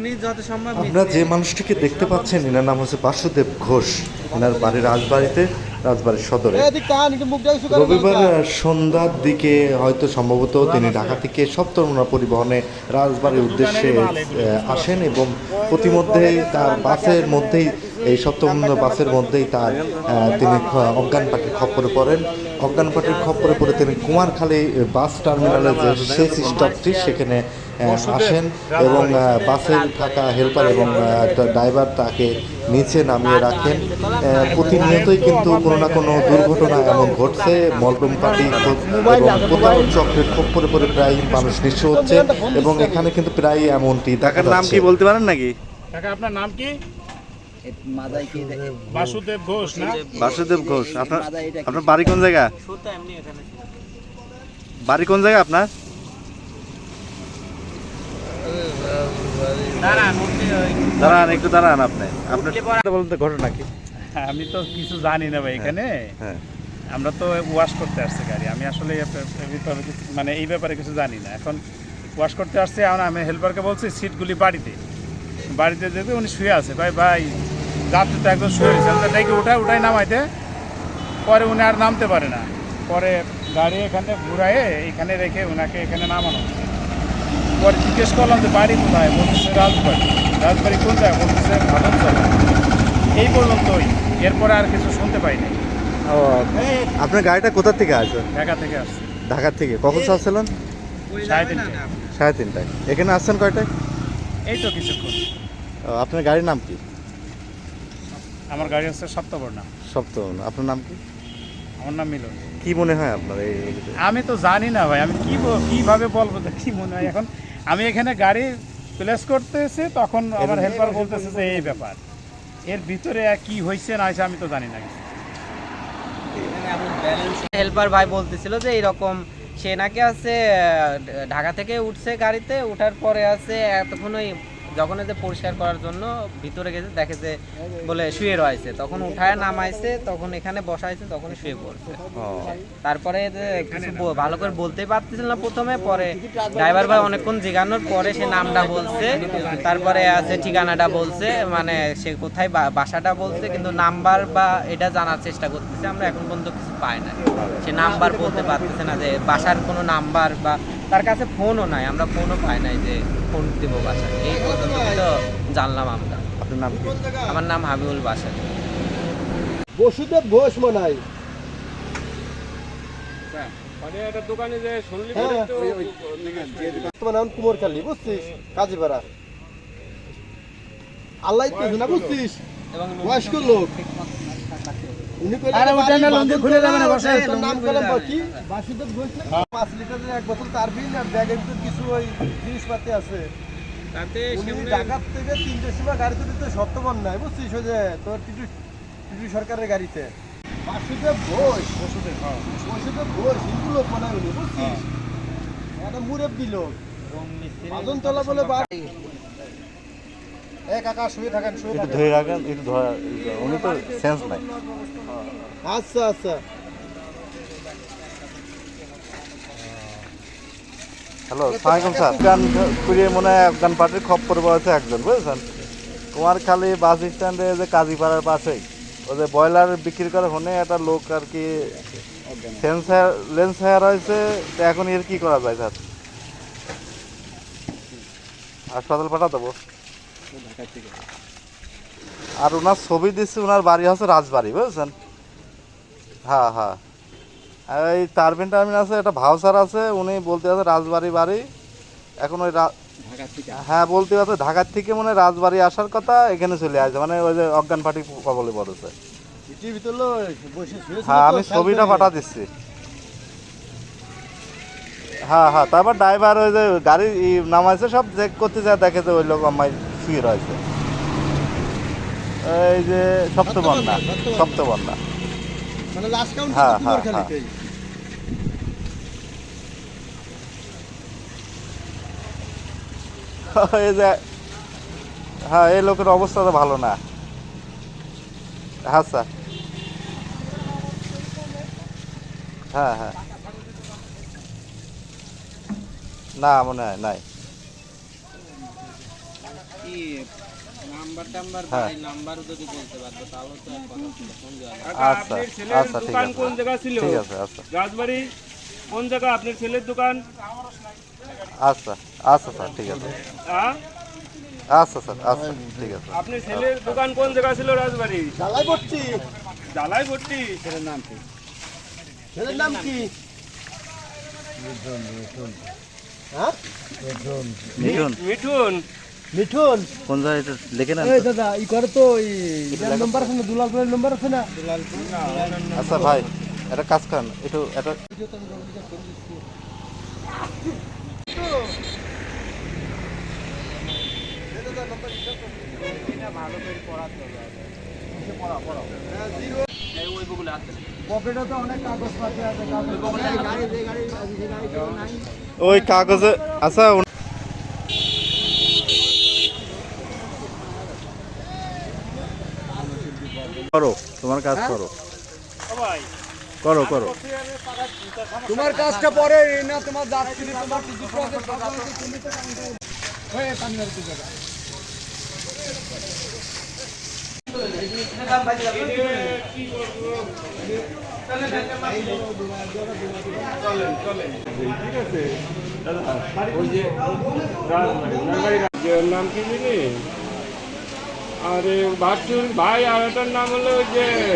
উনি যত সম্ভব আপনারা যে মানুষটিকে দেখতে পাচ্ছেন এনার নাম হচ্ছে বাসুদেব ঘোষ। এনার বাড়ি রাজবাড়িতে রাজবাড়ির সদরে। রবিবার সন্ধ্যার দিকে হয়তো সম্ভবত তিনি ঢাকা থেকে সপ্তমনা পরিবহনে রাজবাড়ির উদ্দেশ্যে আসেন এবং প্রতিমধ্যেই তার বাসের মধ্যেই এই সপ্তমনা বাসের মধ্যেই তার তিনি অজ্ঞান পাখির খপ্পরে পড়েন। অজ্ঞান পাখির খপ্পরে পড়ে তিনি কুমারখালী বাস টার্মিনালে যে শেষ স্টপটি সেখানে আসেন এবং বাসের থাকা হেল্পার এবং ড্রাইভার তাকে নিচে নামিয়ে রাখেন। প্রতিনিয়তই কিন্তু কোনো না কোনো দুর্ঘটনা এমন ঘটছে। মলটুম পার্টি এবং প্রতারক চক্রের খপ্পরে পরে প্রায় মানুষ নিঃস্ব হচ্ছে এবং এখানে কিন্তু প্রায় এমনটি দেখা নাম কি বলতে পারেন নাকি? কাকা আপনার নাম কি? বাসুদেব ঘোষ না? বাসুদেব ঘোষ। আপনার আপনার বাড়ি কোন জায়গা? শুধু এমনি এখানে। বাড়ি কোন জায়গা আপনার? দাঁড়ান দাঁড়ান একটু দাঁড়ান আপনি। আপনার বলতে ঘটনা কি? আমি তো কিছু জানি না ভাই এখানে। হ্যাঁ। আমরা তো ওয়াশ করতে আসছি গাড়ি। আমি আসলে মানে এই ব্যাপারে কিছু জানি না। এখন ওয়াশ করতে আসছি এখন আমি হেল্পারকে বলছি সিটগুলি বাড়িতে। বাড়িতে যেতে উনি শুয়ে আছে। ভাই ভাই যাত্রী তো একদম শুয়ে রয়েছে। আমরা ডেকে উঠায় উঠায় নামাইতে পরে উনি আর নামতে পারে না। পরে গাড়ি এখানে ঘুরায়ে এখানে রেখে ওনাকে এখানে নামানো। হচ্ছে। পরে জিজ্ঞেস করলাম যে বাড়ি কোথায়? বলতেছে রাজবাড়ি। রাজবাড়ি কোন জায়গায়? বলতেছে ভাদনচলা এই পর্যন্তই। এরপরে আর কিছু শুনতে পাইনি ও আপনার গাড়িটা কোথা থেকে আছে ঢাকা থেকে আসছে। ঢাকা থেকে। কখন আসছিলেন সাড়ে তিনটে সাড়ে তিনটায়। এখানে আসছেন কয়টায়? এই তো কিছুক্ষণ। আপনার গাড়ির নাম কি? আমার গাড়ি হচ্ছে সপ্তবর্ণা। সপ্তম আপনার নাম কি? আমার নাম মিলন। কি মনে হয় আপনার এই আমি তো জানি না ভাই আমি কি কীভাবে বলব কি মনে হয় এখন? আমি এখানে গাড়ি প্লেস করতেছি তখন আমার হেল্পার বলতেছে যে এই ব্যাপার। এর ভিতরে আর কি হয়েছে না হয়েছে আমি তো জানি না। হেল্পার ভাই বলতেছিল যে এরকম সে নাকি আছে ঢাকা থেকে উঠছে গাড়িতে উঠার পরে আছে এতক্ষণ ওই যখন এতে পরিষ্কার করার জন্য ভিতরে গেছে দেখে যে বলে শুয়ে রয়েছে তখন উঠায় নামাইছে তখন এখানে বসাইছে তখন শুয়ে পড়ছে। তারপরে যে কিছু ভালো করে বলতেই পারতেছিল না প্রথমে পরে ড্রাইভার ভাই অনেকক্ষণ জিজ্ঞানোর পরে সে নামটা বলছে তারপরে আছে ঠিকানাটা বলছে মানে সে কোথায় বাসাটা বলছে কিন্তু নাম্বার বা এটা জানার চেষ্টা করতেছে আমরা এখন পর্যন্ত কিছু পাই না। সে নাম্বার বলতে পারতেছে না যে বাসার কোনো নাম্বার বা তার কাছে ফোনও নাই আমরা ফোনও পাই নাই যে ফোন দিব বাসা এই পর্যন্ত তো জানলাম আমরা। আপনার নাম কি? আমার নাম হাবিবুল বাসা বসুদেব ঘোষ মনে হয় হ্যাঁ। তোমার নাম কুমোরখালী বুঝছিস? কাজীপাড়া আল্লাহ তো না বুঝছিস? বয়স্ক লোক। উনি কইলেন আরে ওটা না, বাড়ি খুলে যাবে না, বসে করা, আছে, নাম লঞ্চে করলাম খুলে কি বাসুদেব ঘোষ না? পাঁচ লিটারের এক বোতল তারবিন আর ব্যাগের ভিতর ওই জিনিসপাতি আছে। তাতে উনি ঢাকার থেকে তিনটের সময় গাড়িতে দিতে সপ্তমন নাই বুঝছিস? ওই যে তোর টিটু টিটু সরকারের গাড়িতে। বাসুদেব ঘোষ ওষুধের হ্যাঁ ঘোষ হিন্দু লোক মনে হয় বুঝছিস? একটা মুরব্বী লোক। বাদনতলা বলে বাড়ি। এ কাকা শুয়ে থাকেন শুয়ে থাকেন। ধরে রাখেন একটু ধরা উনি তো সেন্স নাই। আচ্ছা আচ্ছা। হ্যালো, সালামালাইকুম স্যার। গান কুড়িয়ে মনে হয় আফগান পার্টির খপ্পর বয়সে একজন, বুঝেছেন? কুমারখালী বাস স্ট্যান্ডে যে কাজীপাড়ার পাশেই ওই যে ব্রয়লার বিক্রি করে হনে একটা লোক আর কি সেন্স লেন্স হেয়ার হয়েছে, তো এখন এর কি করা যায় স্যার? হাসপাতাল পাঠা দেবো আর ওনার ছবি দিচ্ছে, ওনার বাড়ি হচ্ছে রাজবাড়ি, বুঝেছেন? হ্যাঁ হ্যাঁ। আর এই টার্বিন টার্মিন আছে একটা ভাউসার আছে উনি বলতে আছে রাজবাড়ি বাড়ি। এখন ওই হ্যাঁ বলতে আছে ঢাকার থেকে মানে রাজবাড়ি আসার কথা এখানে চলে আসে। মানে ওই যে অজ্ঞান পার্টি কবলে পড়েছে হ্যাঁ আমি ছবিটা পাঠা দিচ্ছি। হ্যাঁ হ্যাঁ তারপর ড্রাইভার ওই যে গাড়ি নামাইছে সব চেক করতে যায় দেখে যে ওই লোক আমায় শুয়ে রয়েছে। এই যে সপ্তবর্ণা সপ্তবর্ণা। মানে লাস্ট কাউন্ট হ্যাঁ, হ্যাঁ, কুমারখালীতেই এই যে হ্যাঁ এই লোকের অবস্থা তো ভালো না। হ্যাঁ স্যার। হ্যাঁ হ্যাঁ। না মনে হয় নাই। নাম্বার টাম্বার হ্যাঁ। নাম্বার যদি বলতে পারতো তাহলে তো এক কথা ছিল ফোন দেওয়া কাকা, আচ্ছা, আচ্ছা, ঠিক আছে। কোন জায়গা ছিল? ঠিক আছে আচ্ছা। রাজবাড়ি কোন জায়গা? আপনার ছেলের দোকান? আচ্ছা আচ্ছা স্যার ঠিক আছে। হ্যাঁ আচ্ছা স্যার আচ্ছা ঠিক আছে। আপনার ছেলের দোকান কোন জায়গা ছিল রাজবাড়ি? জ্বালাই পড়ছি জালাই ভর্তি ছেলের নাম কি? ছেলের নাম কি? হ্যাঁ? মিঠুন। মিঠুন। মিঠুন। কোন জায়গায় এটা লিখে নেন এই দাদা ই করে তো এই এটার নাম্বার আছে না নাম্বার আছে না? আচ্ছা ভাই এটা কাজ একটু এটা ওই কাগজে আচ্ছা করো তোমার কাজ করো। করো করো। তোমার কাজটা পরে না তোমার যাত্রী তোমার আছে তুমি তো পানি নাম কি আরে বাচ্চুর ভাই আর একটার নাম হলো যে